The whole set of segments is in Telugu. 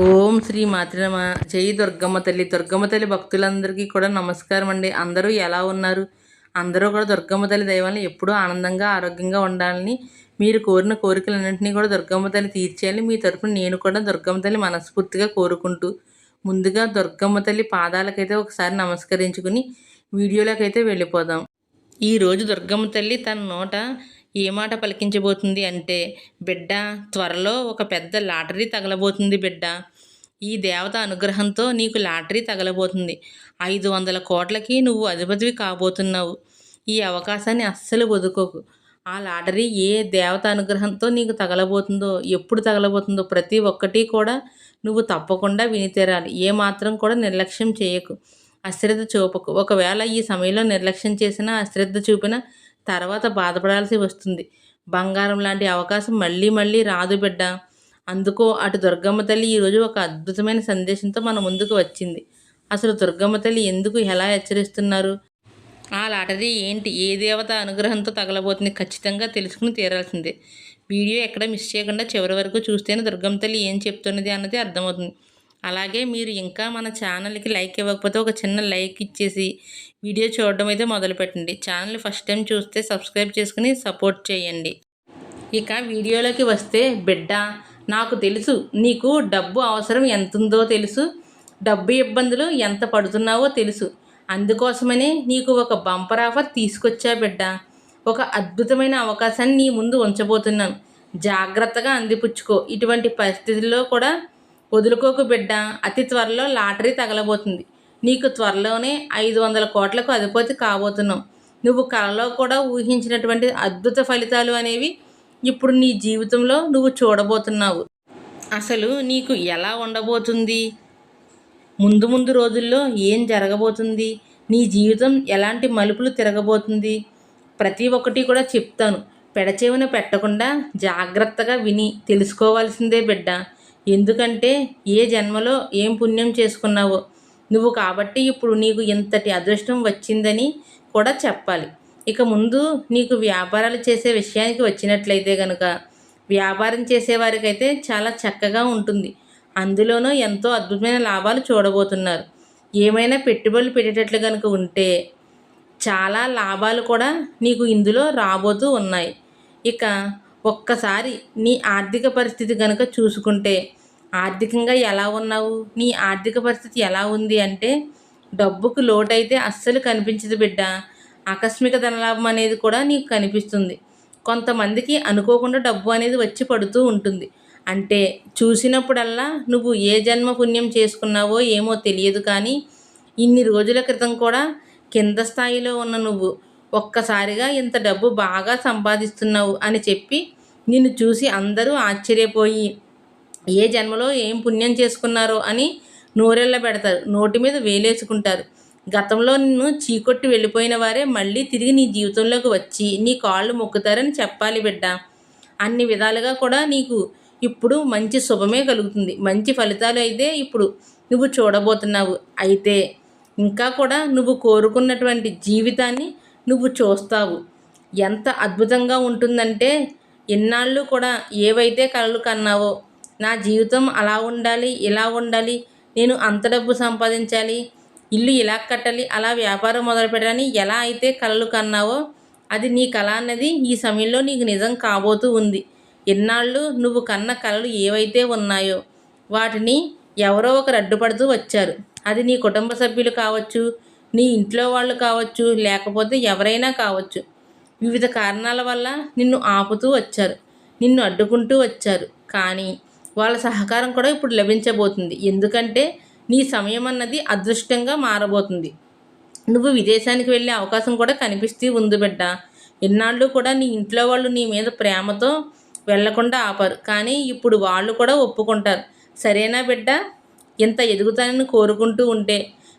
ఓం శ్రీ మాతృమ జై దుర్గమ్మ తల్లి. దుర్గమ్మ తల్లి భక్తులందరికీ కూడా నమస్కారం అండి. అందరూ ఎలా ఉన్నారు? అందరూ కూడా దుర్గమ్మ తల్లి దైవాన్ని ఎప్పుడూ ఆనందంగా ఆరోగ్యంగా ఉండాలని మీరు కోరిన కోరికలన్నింటినీ కూడా దుర్గమ్మ తల్లి తీర్చేయాలి మీ తరపున నేను కూడా దుర్గమ్మ తల్లి మనస్ఫూర్తిగా కోరుకుంటూ ముందుగా దుర్గమ్మ తల్లి పాదాలకైతే ఒకసారి నమస్కరించుకుని వీడియోలోకి అయితే వెళ్ళిపోదాం ఈరోజు దుర్గమ్మ తల్లి తన నోట ఏ మాట పలికించబోతుంది అంటే బిడ్డ త్వరలో ఒక పెద్ద లాటరీ తగలబోతుంది బిడ్డ. ఈ దేవత అనుగ్రహంతో నీకు లాటరీ తగలబోతుంది. ఐదు వందల కోట్లకి నువ్వు అధిపతివి కాబోతున్నావు. ఈ అవకాశాన్ని అస్సలు వదుకోకు ఆ లాటరీ ఏ దేవత అనుగ్రహంతో నీకు తగలబోతుందో ఎప్పుడు తగలబోతుందో ప్రతి ఒక్కటి కూడా నువ్వు తప్పకుండా విని తీరాలి ఏ మాత్రం కూడా నిర్లక్ష్యం చేయకు. అశ్రద్ధ చూపకు. ఒకవేళ ఈ సమయంలో నిర్లక్ష్యం చేసినా అశ్రద్ధ చూపినా తర్వాత బాధపడాల్సి వస్తుంది. బంగారం లాంటి అవకాశం మళ్ళీ మళ్ళీ రాదు బిడ్డ. అందుకో అటు దుర్గమ్మ తల్లి ఈరోజు ఒక అద్భుతమైన సందేశంతో మన ముందుకు వచ్చింది. అసలు దుర్గమ్మ తల్లి ఎందుకు ఎలా హెచ్చరిస్తున్నారు? ఆ లాటరీ ఏంటి? ఏ దేవత అనుగ్రహంతో తగలబోతుంది ఖచ్చితంగా తెలుసుకుని తీరాల్సిందే. వీడియో ఎక్కడ మిస్ చేయకుండా చివరి వరకు చూస్తేనే దుర్గమ్మ తల్లి ఏం చెప్తున్నది అన్నది అర్థమవుతుంది. అలాగే మీరు ఇంకా మన ఛానల్కి లైక్ ఇవ్వకపోతే ఒక చిన్న లైక్ ఇచ్చేసి వీడియో చూడడం అయితే మొదలుపెట్టండి. ఛానల్ ఫస్ట్ టైం చూస్తే సబ్స్క్రైబ్ చేసుకుని సపోర్ట్ చేయండి. ఇక వీడియోలోకి వస్తే బిడ్డ నాకు తెలుసు నీకు డబ్బు అవసరం ఎంత ఉందో తెలుసు డబ్బు ఇబ్బందులు ఎంత పడుతున్నావో తెలుసు. అందుకోసమనే నీకు ఒక బంపర్ ఆఫర్ తీసుకొచ్చా బిడ్డ. ఒక అద్భుతమైన అవకాశాన్ని నీ ముందు ఉంచబోతున్నాను. జాగ్రత్తగా అందిపుచ్చుకో. ఇటువంటి పరిస్థితుల్లో కూడా వదులుకోకు బిడ్డ అతి త్వరలో లాటరీ తగలబోతుంది. నీకు త్వరలోనే ఐదు వందల కోట్లకు అధిపతి కాబోతున్నావు. నువ్వు కళలో కూడా ఊహించినటువంటి అద్భుత ఫలితాలు అనేవి ఇప్పుడు నీ జీవితంలో నువ్వు చూడబోతున్నావు. అసలు నీకు ఎలా ఉండబోతుంది? ముందు ముందు రోజుల్లో ఏం జరగబోతుంది? నీ జీవితం ఎలాంటి మలుపులు తిరగబోతుంది? ప్రతి ఒక్కటి కూడా చెప్తాను. పెడచేవిన పెట్టకుండా జాగ్రత్తగా విని తెలుసుకోవాల్సిందే బిడ్డ. ఎందుకంటే ఏ జన్మలో ఏం పుణ్యం చేసుకున్నావో నువ్వు కాబట్టి ఇప్పుడు నీకు ఇంతటి అదృష్టం వచ్చిందని కూడా చెప్పాలి. ఇక ముందు నీకు వ్యాపారాలు చేసే విషయానికి వచ్చినట్లయితే కనుక వ్యాపారం చేసేవారికైతే చాలా చక్కగా ఉంటుంది. అందులోనూ ఎంతో అద్భుతమైన లాభాలు చూడబోతున్నారు. ఏమైనా పెట్టుబడులు పెట్టేటట్లు కనుక ఉంటే చాలా లాభాలు కూడా నీకు ఇందులో రాబోతూ ఉన్నాయి. ఇక ఒక్కసారి నీ ఆర్థిక పరిస్థితి కనుక చూసుకుంటే ఆర్థికంగా ఎలా ఉన్నావు? నీ ఆర్థిక పరిస్థితి ఎలా ఉంది అంటే డబ్బుకు లోటైతే అస్సలు కనిపించదు బిడ్డ. ఆకస్మిక ధనలాభం అనేది కూడా నీకు కనిపిస్తుంది. కొంతమందికి అనుకోకుండా డబ్బు అనేది వచ్చి పడుతూ ఉంటుంది. అంటే చూసినప్పుడల్లా నువ్వు ఏ జన్మ పుణ్యం చేసుకున్నావో ఏమో తెలియదు కానీ ఇన్ని రోజుల క్రితం కూడా కింద స్థాయిలో ఉన్న నువ్వు ఒక్కసారిగా ఇంత డబ్బు బాగా సంపాదిస్తున్నావు అని చెప్పి నిన్ను చూసి అందరూ ఆశ్చర్యపోయి ఏ జన్మలో ఏం పుణ్యం చేసుకున్నారో అని నోరెళ్ళ పెడతారు నోటి మీద వేలేసుకుంటారు. గతంలో నిన్ను చీకొట్టి వెళ్ళిపోయిన వారే మళ్ళీ తిరిగి నీ జీవితంలోకి వచ్చి నీ కాళ్ళు మొక్కుతారని చెప్పాలి బిడ్డ. అన్ని విధాలుగా కూడా నీకు ఇప్పుడు మంచి శుభమే కలుగుతుంది మంచి ఫలితాలు అయితే ఇప్పుడు నువ్వు చూడబోతున్నావు. అయితే ఇంకా కూడా నువ్వు కోరుకున్నటువంటి జీవితాన్ని నువ్వు చూస్తావు. ఎంత అద్భుతంగా ఉంటుందంటే ఎన్నాళ్ళు కూడా ఏవైతే కళలు కన్నావో నా జీవితం అలా ఉండాలి ఇలా ఉండాలి నేను అంత డబ్బు సంపాదించాలి ఇల్లు ఇలా కట్టాలి అలా వ్యాపారం మొదలు పెట్టాలని ఎలా అయితే కళలు కన్నావో అది నీ కళ అన్నది ఈ సమయంలో నీకు నిజం కాబోతూ ఉంది. ఎన్నాళ్ళు నువ్వు కన్న కళలు ఏవైతే ఉన్నాయో వాటిని ఎవరో ఒకరు అడ్డుపడుతూ వచ్చారు. అది నీ కుటుంబ సభ్యులు కావచ్చు నీ ఇంట్లో వాళ్ళు కావచ్చు లేకపోతే ఎవరైనా కావచ్చు వివిధ కారణాల వల్ల నిన్ను ఆపుతూ వచ్చారు నిన్ను అడ్డుకుంటూ వచ్చారు. కానీ వాళ్ళ సహకారం కూడా ఇప్పుడు లభించబోతుంది. ఎందుకంటే నీ సమయం అన్నది అదృష్టంగా మారబోతుంది. నువ్వు విదేశానికి వెళ్ళే అవకాశం కూడా కనిపిస్తూ ఉంది బిడ్డ. ఎన్నాళ్ళు కూడా నీ ఇంట్లో వాళ్ళు నీ మీద ప్రేమతో వెళ్ళకుండా ఆపారు. కానీ ఇప్పుడు వాళ్ళు కూడా ఒప్పుకుంటారు. సరేనా బిడ్డ? ఇంత ఎదుగుతానని కోరుకుంటూ ఉంటే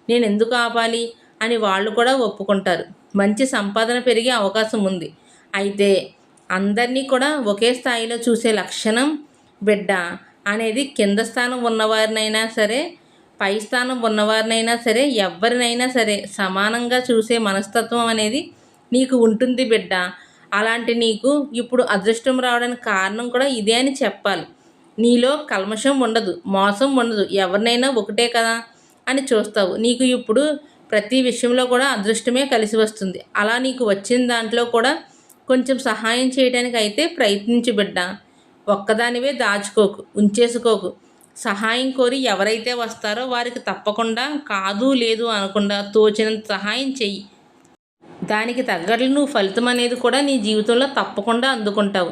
నేను ఎందుకు ఆపాలి? అని వాళ్ళు కూడా ఒప్పుకుంటారు. మంచి సంపాదన పెరిగే అవకాశం ఉంది. అయితే అందరినీ కూడా ఒకే స్థాయిలో చూసే లక్షణం బిడ్డ అనేది కింద స్థానం ఉన్నవారినైనా సరే పై స్థానం ఉన్నవారినైనా సరే ఎవరినైనా సరే సమానంగా చూసే మనస్తత్వం అనేది నీకు ఉంటుంది బిడ్డ. అలాంటి నీకు ఇప్పుడు అదృష్టం రావడానికి కారణం కూడా ఇదే అని చెప్పాలి. నీలో కల్మషం ఉండదు మోసం ఉండదు ఎవరినైనా ఒకటే కదా అని చూస్తావు. నీకు ఇప్పుడు ప్రతి విషయంలో కూడా అదృష్టమే కలిసి వస్తుంది. అలా నీకు వచ్చిన దాంట్లో కూడా కొంచెం సహాయం చేయడానికి అయితే ప్రయత్నించు బిడ్డ. ఒక్కదానివే దాచుకోకు ఉంచేసుకోకు. సహాయం కోరి ఎవరైతే వస్తారో వారికి తప్పకుండా కాదు లేదు అనకుండా తోచినంత సహాయం చెయ్యి. దానికి తగ్గట్లు నువ్వు ఫలితం అనేది కూడా నీ జీవితంలో తప్పకుండా అందుకుంటావు.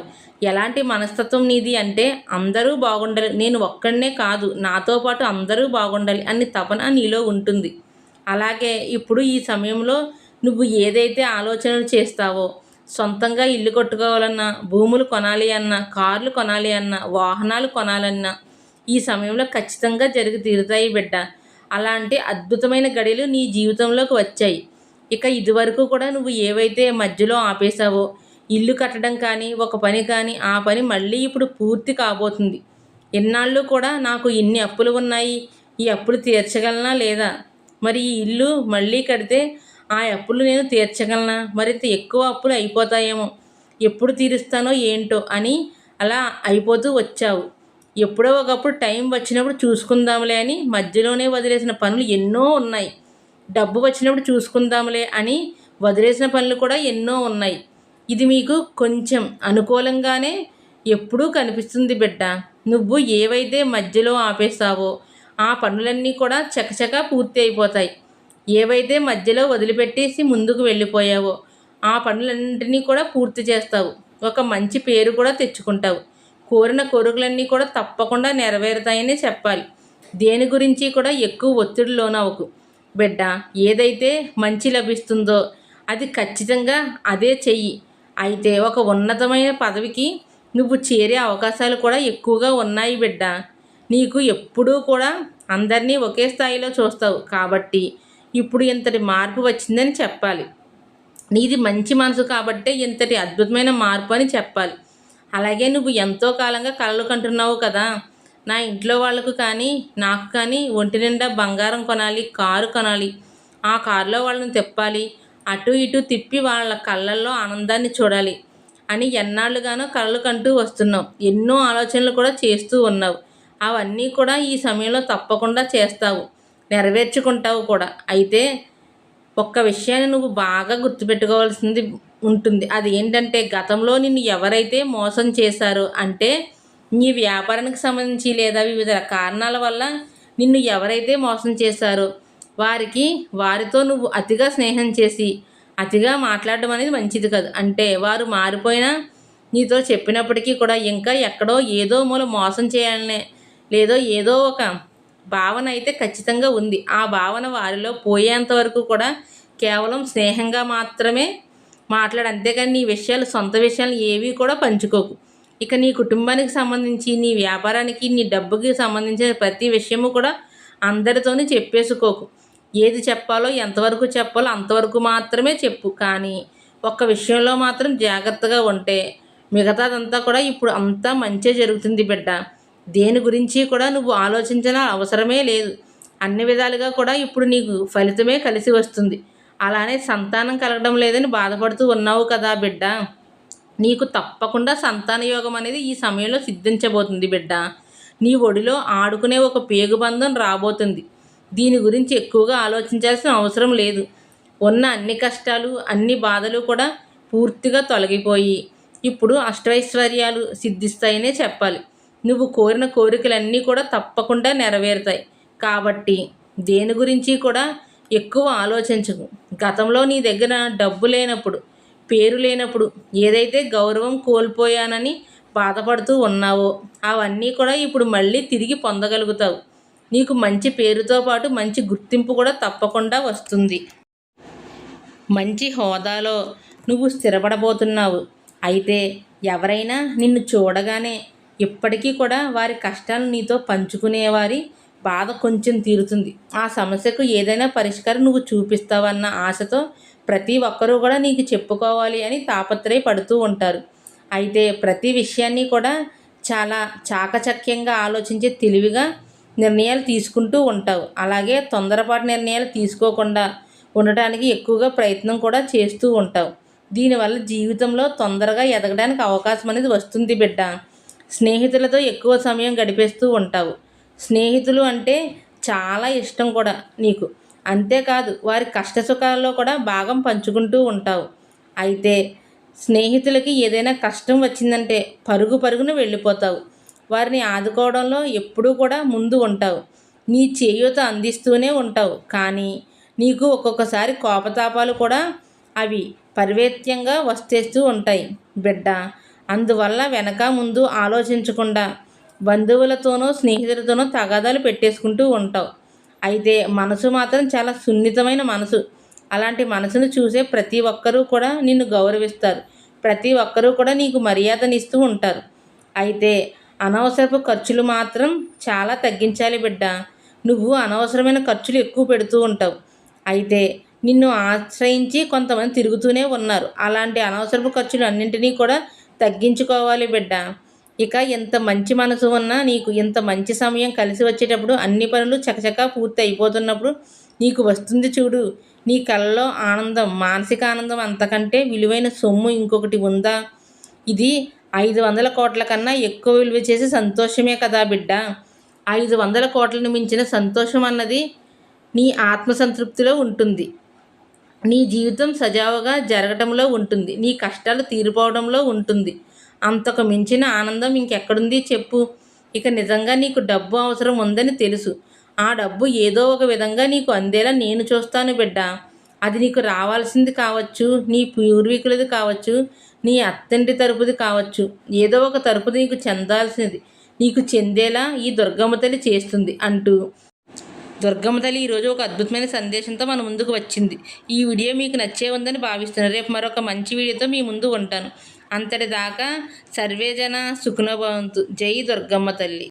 ఎలాంటి మనస్తత్వం నీది అంటే అందరూ బాగుండాలి నేను ఒక్కడనే కాదు నాతో పాటు అందరూ బాగుండాలి అని తపన నీలో ఉంటుంది. అలాగే ఇప్పుడు ఈ సమయంలో నువ్వు ఏదైతే ఆలోచనలు చేస్తావో సొంతంగా ఇల్లు కట్టుకోవాలన్నా భూములు కొనాలి అన్నా కార్లు కొనాలి అన్నా వాహనాలు కొనాలన్నా ఈ సమయంలో ఖచ్చితంగా జరిగి తీరుతాయి బిడ్డ. అలాంటి అద్భుతమైన గడియలు నీ జీవితంలోకి వచ్చాయి. ఇక ఇదివరకు కూడా నువ్వు ఏవైతే మధ్యలో ఆపేశావో ఇల్లు కట్టడం కానీ ఒక పని కానీ ఆ పని మళ్ళీ ఇప్పుడు పూర్తి కాబోతుంది. ఎన్నాళ్ళు కూడా నాకు ఇన్ని అప్పులు ఉన్నాయి ఈ అప్పులు తీర్చగలనా లేదా? మరి ఈ ఇల్లు మళ్ళీ కడితే ఆ అప్పులు నేను తీర్చగలనా? మరింత ఎక్కువ అప్పులు అయిపోతాయేమో. ఎప్పుడు తీరుస్తానో ఏంటో అని అలా అయిపోతూ వచ్చావు. ఎప్పుడో ఒకప్పుడు టైం వచ్చినప్పుడు చూసుకుందాంలే అని మధ్యలోనే వదిలేసిన పనులు ఎన్నో ఉన్నాయి. డబ్బు వచ్చినప్పుడు చూసుకుందాంలే అని వదిలేసిన పనులు కూడా ఎన్నో ఉన్నాయి. ఇది మీకు కొంచెం అనుకూలంగానే ఎప్పుడూ కనిపిస్తుంది బిడ్డ. నువ్వు ఏవైతే మధ్యలో ఆపేస్తావో ఆ పనులన్నీ కూడా చకచకా పూర్తి అయిపోతాయి ఏవైతే మధ్యలో వదిలిపెట్టేసి ముందుకు వెళ్ళిపోయావో ఆ పనులన్నింటినీ కూడా పూర్తి చేస్తావు. ఒక మంచి పేరు కూడా తెచ్చుకుంటావు. కోరిన కోరికలన్నీ కూడా తప్పకుండా నెరవేరుతాయనే చెప్పాలి. దేని గురించి కూడా ఎక్కువ ఒత్తిడి లోనవకు బిడ్డ ఏదైతే మంచి లభిస్తుందో అది ఖచ్చితంగా అదే చెయ్యి. అయితే ఒక ఉన్నతమైన పదవికి నువ్వు చేరే అవకాశాలు కూడా ఎక్కువగా ఉన్నాయి బిడ్డ. నీకు ఎప్పుడూ కూడా అందరినీ ఒకే స్థాయిలో చూస్తావు. కాబట్టి ఇప్పుడు ఇంతటి మార్పు వచ్చిందని చెప్పాలి. నీది మంచి మనసు కాబట్టే ఇంతటి అద్భుతమైన మార్పు అని చెప్పాలి. అలాగే నువ్వు ఎంతో కాలంగా కలలు కంటున్నావు కదా. నా ఇంట్లో వాళ్ళకు కానీ నాకు కానీ ఒంటి నిండా బంగారం కొనాలి కారు కొనాలి. ఆ కారులో వాళ్ళని తిప్పాలి. అటు ఇటు తిప్పి వాళ్ళ కళ్ళల్లో ఆనందాన్ని చూడాలి అని ఎన్నాళ్ళుగానో కళ్ళు కంటూ వస్తున్నావు. ఎన్నో ఆలోచనలు కూడా చేస్తూ ఉన్నావు. అవన్నీ కూడా ఈ సమయంలో తప్పకుండా చేస్తావు. నెరవేర్చుకుంటావు కూడా. అయితే ఒక్క విషయాన్ని నువ్వు బాగా గుర్తుపెట్టుకోవాల్సింది ఉంటుంది. అది ఏంటంటే గతంలో నిన్ను ఎవరైతే మోసం చేశారో అంటే నీ వ్యాపారానికి సంబంధించి లేదా వివిధ కారణాల వల్ల నిన్ను ఎవరైతే మోసం చేశారో వారికి వారితో నువ్వు అతిగా స్నేహం చేసి అతిగా మాట్లాడడం అనేది మంచిది కాదు. అంటే వారు మారిపోయినా నీతో చెప్పినప్పటికీ కూడా ఇంకా ఎక్కడో ఏదో మూల మోసం చేయాలనే లేదో ఏదో ఒక భావన అయితే ఖచ్చితంగా ఉంది. ఆ భావన వారిలో పోయేంత వరకు కూడా కేవలం స్నేహంగా మాత్రమే మాట్లాడు. అంతేకాని నీ విషయాలు సొంత విషయాలు ఏవి కూడా పంచుకోకు. ఇక నీ కుటుంబానికి సంబంధించి నీ వ్యాపారానికి నీ డబ్బుకి సంబంధించిన ప్రతి విషయము కూడా అందరితోనే చెప్పేసుకోకు. ఏది చెప్పాలో ఎంతవరకు చెప్పాలో అంతవరకు మాత్రమే చెప్పు. కానీ ఒక్క విషయంలో మాత్రం జాగ్రత్తగా ఉంటే మిగతాదంతా కూడా ఇప్పుడు అంతా మంచే జరుగుతుంది బిడ్డ. దేని గురించి కూడా నువ్వు ఆలోచించిన అవసరమే లేదు. అన్ని విధాలుగా కూడా ఇప్పుడు నీకు ఫలితమే కలిసి వస్తుంది. అలానే సంతానం కలగడం లేదని బాధపడుతూ ఉన్నావు కదా బిడ్డ. నీకు తప్పకుండా సంతాన యోగం అనేది ఈ సమయంలో సిద్ధించబోతుంది బిడ్డ. నీ ఒడిలో ఆడుకునే ఒక పేగుబంధం రాబోతుంది. దీని గురించి ఎక్కువగా ఆలోచించాల్సిన అవసరం లేదు. ఉన్న అన్ని కష్టాలు అన్ని బాధలు కూడా పూర్తిగా తొలగిపోయి ఇప్పుడు అష్టైశ్వర్యాలు సిద్ధిస్తాయనే చెప్పాలి. నువ్వు కోరిన కోరికలన్నీ కూడా తప్పకుండా నెరవేరుతాయి. కాబట్టి దేని గురించి కూడా ఎక్కువ ఆలోచించకు. గతంలో నీ దగ్గర డబ్బు లేనప్పుడు పేరు లేనప్పుడు ఏదైతే గౌరవం కోల్పోయానని బాధపడుతూ ఉన్నావో అవన్నీ కూడా ఇప్పుడు మళ్ళీ తిరిగి పొందగలుగుతావు. నీకు మంచి పేరుతో పాటు మంచి గుర్తింపు కూడా తప్పకుండా వస్తుంది. మంచి హోదాలో నువ్వు స్థిరపడబోతున్నావు. అయితే ఎవరైనా నిన్ను చూడగానే ఇప్పటికీ కూడా వారి కష్టాలు నీతో పంచుకునేవారి బాధ కొంచెం తీరుతుంది. ఆ సమస్యకు ఏదైనా పరిష్కారం నువ్వు చూపిస్తావన్న ఆశతో ప్రతి ఒక్కరూ కూడా నీకు చెప్పుకోవాలి అని తాపత్రయపడుతూ ఉంటారు. అయితే ప్రతి విషయాన్ని కూడా చాలా చాకచక్యంగా ఆలోచించే తెలివిగా నిర్ణయాలు తీసుకుంటూ ఉంటావు. అలాగే తొందరపాటు నిర్ణయాలు తీసుకోకుండా ఉండటానికి ఎక్కువగా ప్రయత్నం కూడా చేస్తూ ఉంటావు. దీనివల్ల జీవితంలో తొందరగా ఎదగడానికి అవకాశం అనేది వస్తుంది బిడ్డ. స్నేహితులతో ఎక్కువ సమయం గడిపేస్తూ ఉంటావు. స్నేహితులు అంటే చాలా ఇష్టం కూడా నీకు. అంతేకాదు వారి కష్ట సుఖాల్లో కూడా భాగం పంచుకుంటూ ఉంటావు. అయితే స్నేహితులకి ఏదైనా కష్టం వచ్చిందంటే పరుగు పరుగున వెళ్ళిపోతావు. వారిని ఆదుకోవడంలో ఎప్పుడూ కూడా ముందు ఉంటావు. నీ చేయూత అందిస్తూనే ఉంటావు. కానీ నీకు ఒక్కొక్కసారి కోపతాపాలు కూడా అవి పరివేత్యంగా వస్తేస్తూ ఉంటాయి. బిడ్డ అందువల్ల వెనక ముందు ఆలోచించకుండా బంధువులతోనూ స్నేహితులతోనూ తగాదాలు పెట్టేసుకుంటూ ఉంటావు. అయితే మనసు మాత్రం చాలా సున్నితమైన మనసు. అలాంటి మనసును చూసే ప్రతి ఒక్కరూ కూడా నిన్ను గౌరవిస్తారు. ప్రతి ఒక్కరూ కూడా నీకు మర్యాదనిస్తూ ఉంటారు. అయితే అనవసరపు ఖర్చులు మాత్రం చాలా తగ్గించాలి బిడ్డ. నువ్వు అనవసరమైన ఖర్చులు ఎక్కువ పెడుతూ ఉంటావు. అయితే నిన్ను ఆశ్రయించి కొంతమంది తిరుగుతూనే ఉన్నారు. అలాంటి అనవసరపు ఖర్చులు అన్నింటినీ కూడా తగ్గించుకోవాలి బిడ్డ. ఇక ఇంత మంచి మనసు ఉన్నా నీకు ఇంత మంచి సమయం కలిసి వచ్చేటప్పుడు అన్ని పనులు చకచకా పూర్తి అయిపోతున్నప్పుడు నీకు వస్తుంది చూడు. నీ కళ్ళలో ఆనందం మానసిక ఆనందం అంతకంటే విలువైన సొమ్ము ఇంకొకటి ఉందా? ఇది ఐదు వందల కోట్ల కన్నా ఎక్కువ విలువ చేసే సంతోషమే కదా బిడ్డ. ఐదు వందల కోట్లను మించిన సంతోషం అన్నది నీ ఆత్మసంతృప్తిలో ఉంటుంది. నీ జీవితం సజావుగా జరగటంలో ఉంటుంది. నీ కష్టాలు తీరిపోవడంలో ఉంటుంది. అంతకు మించిన ఆనందం ఇంకెక్కడుంది చెప్పు. ఇక నిజంగా నీకు డబ్బు అవసరం ఉందని తెలుసు. ఆ డబ్బు ఏదో ఒక విధంగా నీకు అందేలా నేను చూస్తాను బిడ్డ. అది నీకు రావాల్సింది కావచ్చు. నీ పూర్వీకులది కావచ్చు. నీ అత్తంటి తరపుది కావచ్చు. ఏదో ఒక తరపుది నీకు చెందాల్సింది నీకు చెందేలా ఈ దుర్గమ్మ తల్లి చేస్తుంది అంటూ దుర్గమ్మ తల్లి ఈరోజు ఒక అద్భుతమైన సందేశంతో మన ముందుకు వచ్చింది. ఈ వీడియో మీకు నచ్చే ఉందని భావిస్తున్నాను రేపు మరొక మంచి వీడియోతో మీ ముందు ఉంటాను. అంతటిదాకా సర్వేజన సుఖనభవంతు జై దుర్గమ్మ తల్లి.